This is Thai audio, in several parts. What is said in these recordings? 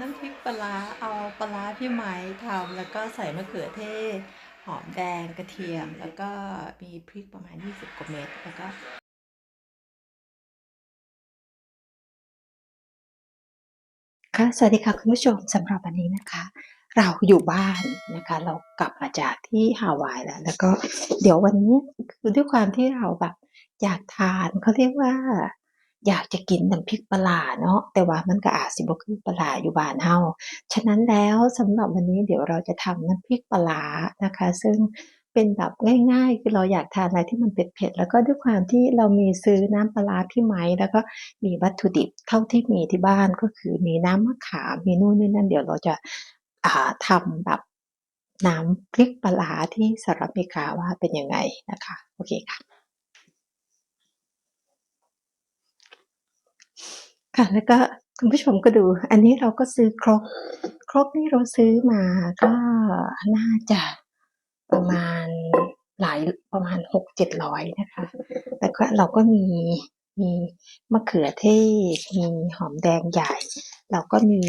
น้ำพริกปลาเอาปลาพี่ไหมทำแล้วก็ใส่มะเขือเทศ หอมแดงกระเทียม แล้วก็มีพริกประมาณ 20กว่าเม็ดแล้วก็ค่ะสวัสดีค่ะคุณผู้ชมสำหรับวันนี้นะคะ เราอยู่บ้านนะคะ เรากลับมาจากที่ฮาวายแล้ว แล้วก็เดี๋ยววันนี้คือด้วยความที่เราแบบอยากทานเขาเรียกว่า อยากจะกินน้ำพริกปลาร้าเนาะแต่ว่ามันก็อาจสิบ่คือปลาอยู่บ้านเฮาฉะนั้นแล้วสำหรับวันนี้เดี๋ยวเราจะทำน้ำพริกปลาร้านะคะ ซึ่งเป็นแบบง่ายๆ คือเราอยากทานอะไรที่มันเผ็ดๆแล้วก็ด้วยความที่เรามีซื้อน้ำปลาร้าพี่ไหมแล้วก็มีวัตถุดิบเท่าที่มีที่บ้านก็คือมีน้ำมะขามมีนู่นนี่นั่นเดี๋ยวเราจะาทำแบบน้ำพริกปลาร้าที่สหรัฐอเมริกาว่าเป็นยังไงนะคะ โอเคค่ะ ค่ะ แล้วก็คุณผู้ชมก็ดู อันนี้เราก็ซื้อครก ครกนี่เราซื้อมาก็น่าจะประมาณหลายประมาณหกเจ็ดร้อยนะคะ แล้วก็เราก็มีมีมะเขือเทศ มีหอมแดงใหญ่ เราก็มี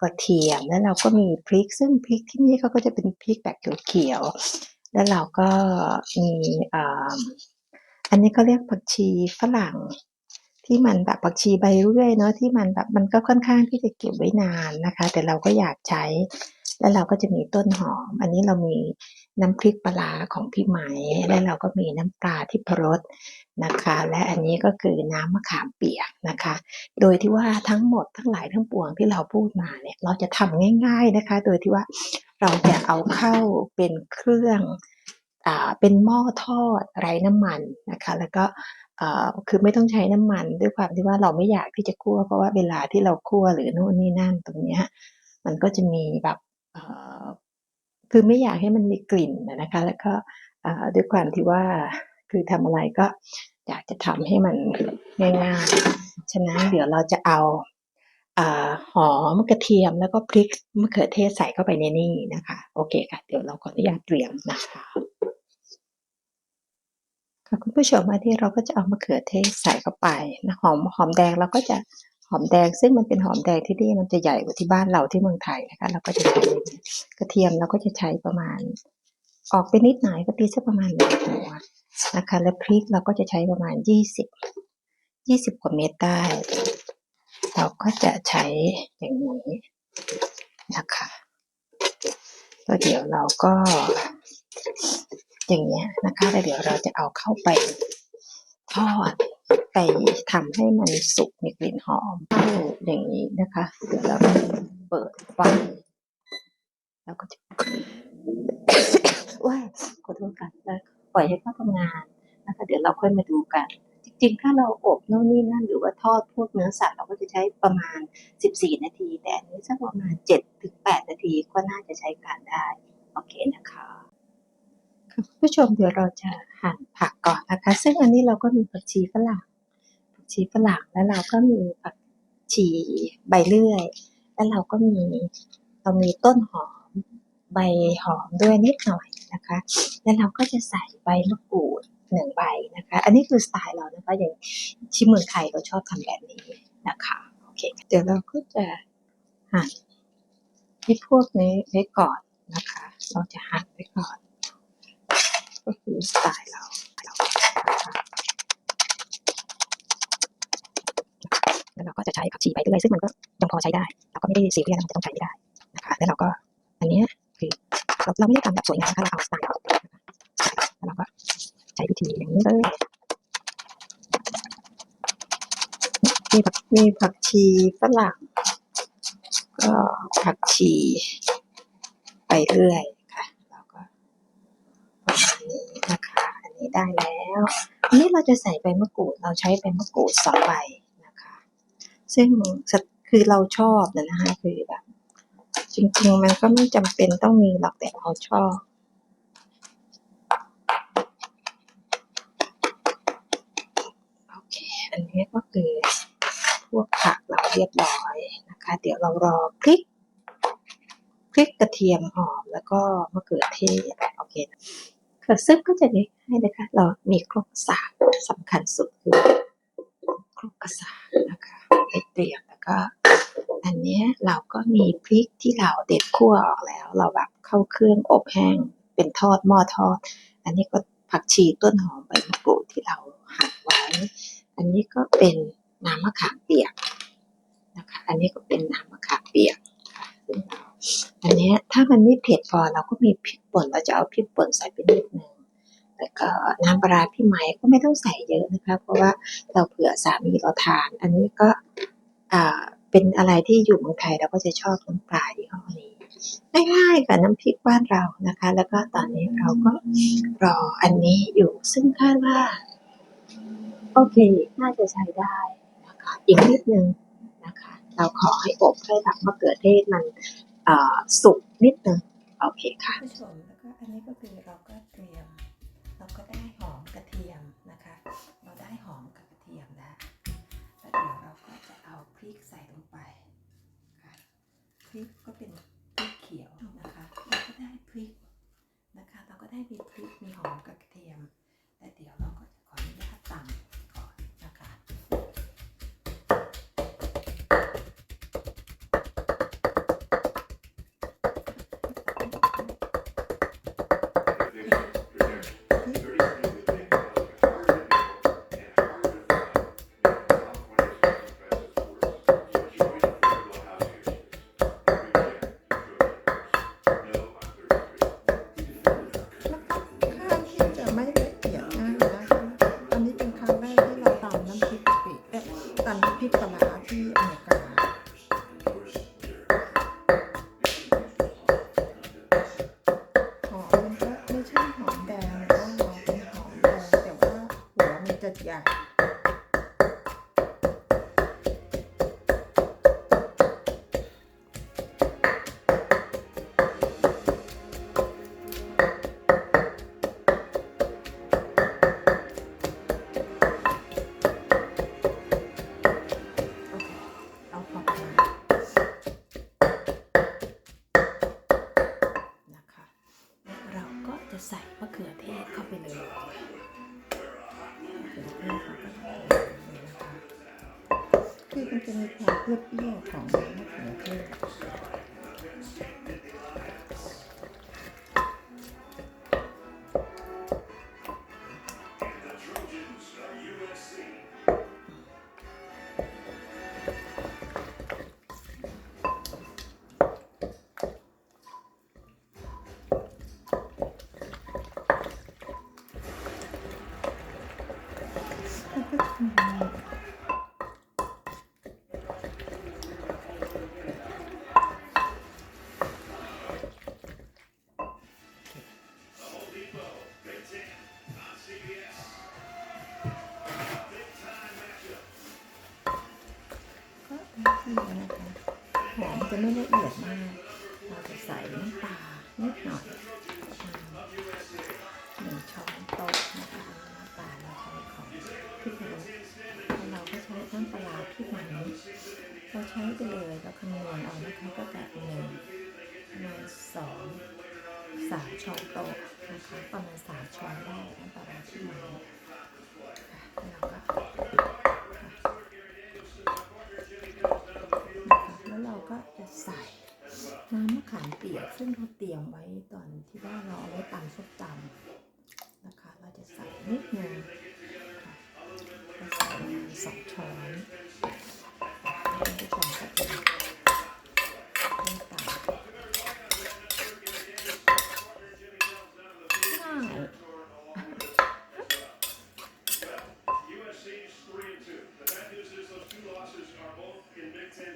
กระเทียม แล้วเราก็มีพริก ซึ่งพริกที่นี่เขาก็จะเป็นพริกแบบเขียวๆ แล้วเราก็มีอันนี้เขาเรียกผักชีฝรั่ง ที่มันแบบผักชีใบเรื่อยเนาะที่มันแบบมันก็ค่อนข้างที่จะเก็บไว้นานนะคะ แต่เราก็อยากใช้ แล้วเราก็จะมีต้นหอม อันนี้เรามีน้ำพริกปลาของพี่ไหม แล้วเราก็มีน้ำปลาที่พรสนะคะ และอันนี้ก็คือน้ำมะขามเปียกนะคะ โดยที่ว่าทั้งหมดทั้งหลายทั้งปวงที่เราพูดมาเนี่ยเราจะทำง่าย ๆนะคะ โดยที่ว่าเราจะเอาเข้าเป็นเครื่อง เป็นหม้อทอดไร้น้ำมันนะคะแล้วก็คือไม่ต้องใช้น้ำมัน ด้วยความที่ว่าเราไม่อยากที่จะคั่ว เพราะว่าเวลาที่เราคั่วหรือนู่นนี่นั่นตรงเนี้ยมันก็จะมีแบบคือไม่อยากให้มันมีกลิ่นนะคะ แล้วก็ด้วยความที่ว่าคือทำอะไรก็อยากจะทำให้มันง่ายๆ ฉะนั้นเดี๋ยวเราจะเอาอ่าหอมกระเทียมแล้วก็พริกมะเขือเทศใส่เข้าไปในนี่นะคะ โอเคค่ะ เดี๋ยวเราขออนุญาตเตรียมนะคะ ค่ะคุณผู้ชมอันนี้เราก็จะเอามะเขือเทศใส่เข้าไปนะหอมหอมแดงเราก็จะหอมแดง ซึ่งมันเป็นหอมแดงที่นี่มันจะใหญ่กว่าที่บ้านเราที่เมืองไทยนะคะเราก็จะใช้กระเทียมเราก็จะใช้ประมาณ ออกไปนิดหน่อยก็ตีสักประมาณหนึ่งหัวนะคะ และพริกเราก็จะใช้ประมาณยี่สิบยี่สิบกว่าเม็ดได้เราก็จะใช้อย่างนี้นะคะแล้วเดี๋ยวเราก็ อย่างเงี้ยนะคะแล้วเดี๋ยวเราจะเอาเข้าไปทอดไปทำให้มันสุกมีกลิ่นหอมเข้าอย่างนี้นะคะเดี๋ยวเราเปิดไฟแล้วก็จะว้ายขอโทษกันแล้วปล่อยให้เขาทำงานนะคะ เดี๋ยวเราค่อยมาดูกัน จริงๆ ถ้าเราอบโน่นนี่นั่นหรือว่าทอดพวกเนื้อสัตว์เราก็จะใช้ประมาณ 14 นาที แต่อันนี้สักประมาณ7ถึง8นาทีก็น่าจะใช้การได้ โอเคนะคะ ผู้ชมเดี๋ยวเราจะหั่นผักก่อนนะคะ ซึ่งอันนี้เราก็มีผักชีฝรั่งผักชีฝรั่งแล้วเราก็มีผักชีใบเลื่อย แล้วเราก็มีเรามีต้นหอมใบหอมด้วยนิดหน่อยนะคะ แล้วเราก็จะใส่ใบมะกรูดหนึ่งใบนะคะ อันนี้คือสไตล์เรานะคะอย่างที่เมืองไทยเราชอบทำแบบนี้นะคะโอเคเดี๋ยวเราก็จะหั่นที่พวกนี้ไว้ก่อนนะคะ เราจะหั่นไว้ก่อน ก็คือสไตล์เราแล้วเราก็จะใช้ผักชีไปเรื่อยซึ่งมันก็ยังพอใช้ได้ เราก็ไม่ได้ซีเรียสมันจะต้องใช้ไม่ได้นะคะแล้วเราก็อันนี้คือเราเราไม่ได้ทำแบบสวยงามนะคะเราเอาสไตล์เราแล้วเราก็ใช้วิธีอย่างนี้เลยมีผักมีผักชีฝรั่งก็ผักชีไปเรื่อยค่ะแล้วก็ ประมาณนี้นะคะ อันนี้ ได้แล้วอันนี้เราจะใส่ใบมะกรูด เราใช้ใบมะกรูดสองใบนะคะ ซึ่งคือเราชอบนะนะคะคือแบบจริงๆ มันก็ไม่จำเป็นต้องมีหรอกแต่เราชอบโอเคอันนี้ก็คือพวกผักเราเรียบร้อยนะคะ เดี๋ยวเรารอพริกพริกกระเทียมหอมแล้วก็มะเขือเทศโอเคนะ ค่ะซึ่งก็จะได้ให้นะคะ เรามีครกสากสำคัญสุดคือครกกระสากนะคะให้เตรียมแล้วก็ อันนี้เราก็มีพริกที่เราเด็ดคั่วออกแล้ว เราแบบเข้าเครื่องอบแห้งเป็นทอดหม้อทอด อันนี้ก็ผักชีต้นหอมใบมะกรูดที่เราหั่นไว้ อันนี้ก็เป็นน้ำมะขามเปียกนะคะ อันนี้ก็เป็นน้ำมะขามเปียกค่ะซึ่งเรา อันนี้ถ้ามันไม่เผ็ดพอเราก็มีพริกป่นเราจะเอาพริกป่นใส่ไปนิดนึงแล้วก็น้ำปลาพี่ไหมก็ไม่ต้องใส่เยอะนะคะ เพราะว่าเราเผื่อสามีเราทาน อันนี้ก็เป็นอะไรที่อยู่เมืองไทยเราก็จะชอบน้ำปลายี่ห้อนี้ง่ายๆกับน้ำพริกบ้านเรานะคะ แล้วก็ตอนนี้เราก็รออันนี้อยู่ซึ่งคาดว่า โอเค น่าจะใช้ได้นะคะ อีกนิดนึงนะคะ เราขอให้อบให้แบบมะเขือเทศมัน สุกนิดนึงโอเคค่ะผู้ชมแล้วก็อันนี้ก็คือเราก็เตรียม เราก็ได้หอมกระเทียมนะคะ เราได้หอมกับกระเทียมแล้วแล้วเดี๋ยวเราก็จะเอาพริกใส่ลงไปค่ะพริกก็เป็นพริกเขียวนะคะเราก็ได้พริกนะคะ เราก็ได้มีพริกมีหอมกับ จะไม่ละเอียดมาก เราจะใส่น้ำปลานิดหน่อยหนึ่งช้อนโต๊ะนะคะน้ำปลาเราใช้ของพริกเราเราก็ใช้น้ำปลาร้าพริกไหนเราใช้ไปเลยเราคำนวณเอานะคะก็แบบหนึ่งประมาณสองสามช้อนโต๊ะนะคะประมาณสามช้อนได้น้ำปลาร้าพริกไหนเราก็ นะคะแล้วเราก็จะ ใส่น้ำมะขามเปียกซึ่งเราเตรียมไว้ตอนที่ว่าเราเอาไว้ตำส้มตำนะคะ เราจะใส่นิดนึงค่ะเราใส่ประมาณสองช้อนท่านผู้ชมก็จะเริ่มตำง่าย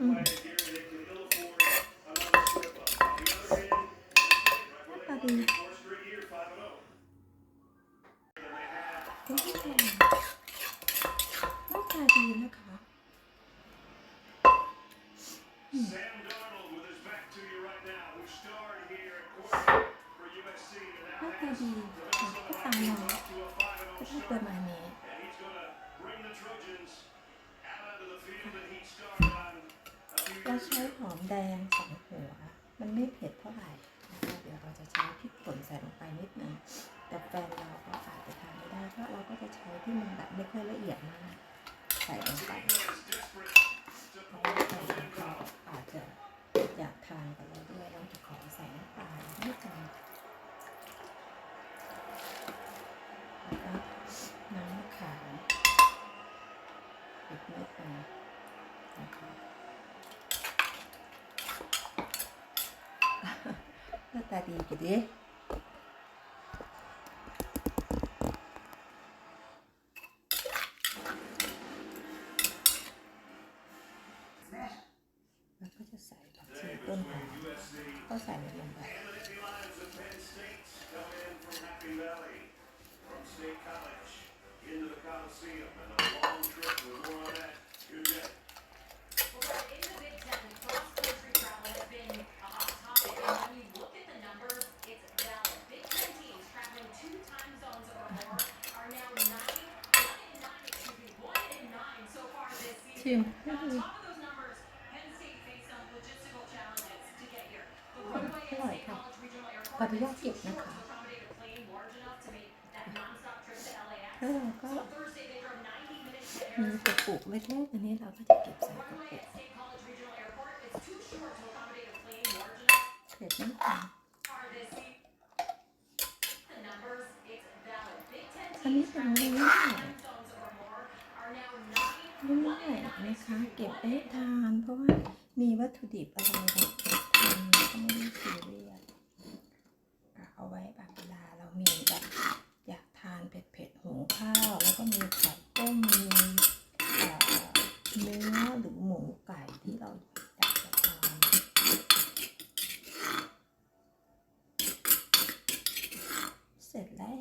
อืมหน้าตาดีคุณผู้ชม หน้าตาดีนะคะหน้าตาดีค่ะก็ตามเราก็ได้ประมาณนี้เราใช้หอมแดงสองหัว มันไม่เผ็ดเท่าไหร่ ดี๋ยวเราจะใช้พริกป่นใส่ลงไปนิดนึงแต่แฟนเราก็อาจจะทานไม่ได้เพราะเราก็จะใช้ที่มันแบบไม่ค่อยละเอียดมาก ใส่ลงไปเพราะว่าแฟนเขาอาจ อยากทานกับเราด้วยเราจะขอใส่น้ำปลานิดนึงแล้วก็น้ำมะขามอีกนิดนึงนะคะ หน้าตาดีกี่ดิ แล้วก็จะใส่ผักชีต้นหอมก็ใส่ลง ไป Happy Valley from State College into the Coliseum and a long trip with แล้วเราก็ So Thursday, they drove 90 minutes to มี Harrisburg. กระปุกเล็กๆอันนี้เราก็จะเก็บใส่กระ Runway ปุก at State College Regional Airport is too short to accommodate a plane large enough เสร็จนิดนึง for this seat. The numbers, it's valid. Big Ten อันนี้ teams เป็น traveling ง่าย two time zones or more are now nine, ๆง่ายๆนะคะเก็บได้ทานเพราะว่ามีวัตถุดิบอะไรแบบทานก็ไม่ได้ซีเรียสอะเอาไว้แบบเวลาเรามีแบบอยากทานเผ็ดๆหุงข้าว แล้วก็มีไข่ต้มมีเอ่อเนื้อหรือหมูไก่ที่เราอยากจะทาน เสร็จแล้ว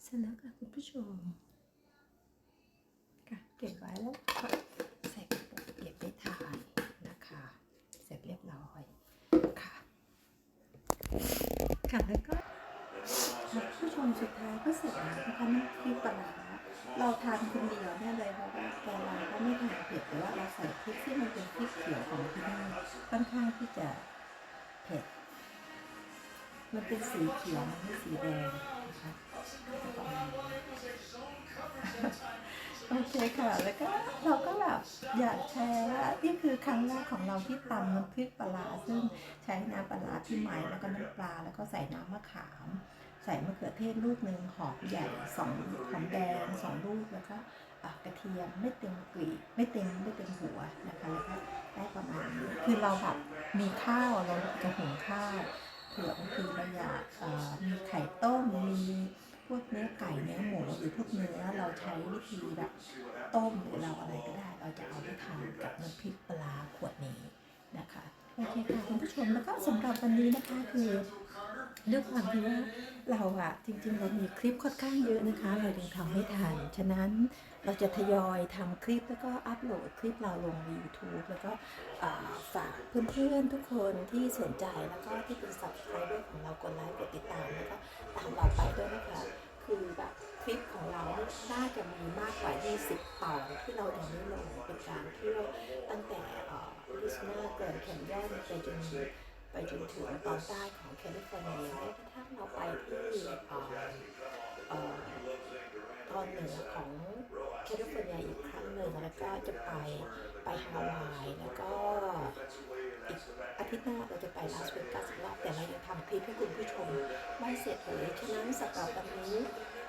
เส ร็จแล้วค่ะคุณผู้ชมค่ะเก็บไว้แล้วก็ใส่กระปุกเก็บไปทานนะคะ เสร็จเรียบร้อยค่ะ ค่ะแล้วก็ค่ะผู้ชมสุดท้ายก็เสร็จแล้วนะคะน้ำพริกปลาร้าเราทานคนเดียวเนี่ยเลยเพราะว่าแกเราก็ไม่ทานเผ็ดแต่ว่าเราใส่พริกที่มันเป็นพริกเขียวของที่นี่ค่อนข้างที่จะเผ็ด มันเป็นสีเขียวมันไม่สีแดงนะคะ โอเคค่ะ แล้วก็เราก็แบบอยากแชร์ว่านี่คือครั้งแรกของเราที่ตำน้ำพริกปลา ซึ่งใช้น้ำปลาร้าพี่ไหม้แล้วก็น้ำปลาแล้วก็ใส่น้ำมะขาม ใส่มะเขือเทศลูกหนึ่งหอมใหญ่สองหอมแดงสองลูกแล้วก็กระเทียมไม่เต็มกลีบไม่เต็มไม่เต็มหัวนะคะแล้วก็ได้ประมาณนี้คือเราแบบมีข้าวเราจะหุงข้าวเผื่อบางทีเราอยากมีไข่ต้มมี วกเนื้อไก่เนื้อหมูหรือพวกเนื้อเราใช้วิธีแบบต้มหรือเราอะไรก็ได้ เราจะเอาไปทานกับน้ำพริกปลาขวดนี้นะคะ อเคค่ะคุณผู้ชมแล้วก็สำหรับวันนี้นะคะคือด้วยความที่ว่าเราอะจริงๆ เรามีคลิปค่อนข้างเยอะนะคะ เรายังทำไม่ทัน ฉะนั้นเราจะทยอยทำคลิปแล้วก็อัปโหลดคลิปเราลง YouTube แล้วก็ฝากเพื่อนๆทุกคนที่สนใจแล้วก็ที่เป็น subscriber ของเรากดไลค์กดติดตามแล้วก็ตามเราไปด้วยนะคะ คือแบบคลิปของเราน่าจะมีมากกว่า 20 ตอนที่เรายังไม่ลงเป็นการเที่ตั้งแต่ ลิสนาเกิดแคนยอนไปจนไปจนถึงตอนใต้ของแคลิฟอร์เนียแม้กระทั่งเราไปที่ตอนเหนือของแคลิฟอร์เนียอีกครั้งหนึ่งแล้วก็จะไปไปฮาวายแล้วก็ อีกอาทิตย์หน้าเราจะไปลาสเวกัสอีกรอบแต่เรายังทำคลิปให้คุณผู้ชมไม่เสร็จเลยฉะนั้นสำหรับวันนี้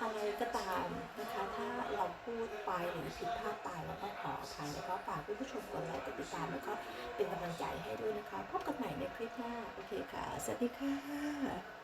อะไรก็ตามนะคะ ถ้าเราพูดไปหรือผิดพลาดไปแล้วก็ขออภัยแล้วก็ฝากคุณผู้ชมกดไลค์กดติดตามแล้วก็เป็นกำลังใจให้ด้วยนะคะ พบกันใหม่ในคลิปหน้า โอเคค่ะ สวัสดีค่ะ